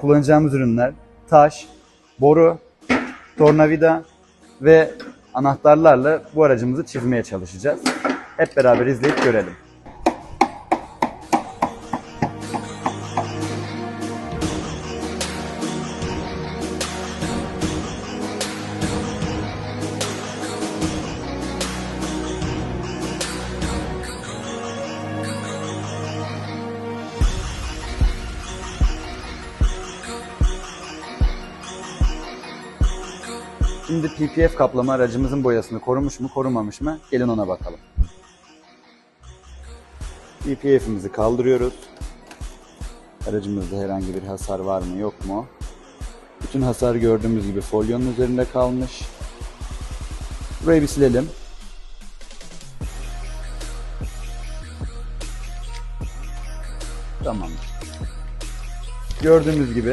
Kullanacağımız ürünler taş, boru, tornavida ve anahtarlarla bu aracımızı çizmeye çalışacağız. Hep beraber izleyip görelim. Şimdi PPF kaplama aracımızın boyasını korumuş mu korumamış mı? Gelin ona bakalım. PPF'imizi kaldırıyoruz. Aracımızda herhangi bir hasar var mı yok mu? Bütün hasar gördüğümüz gibi folyonun üzerinde kalmış. Burayı bir silelim. Tamam. Gördüğünüz gibi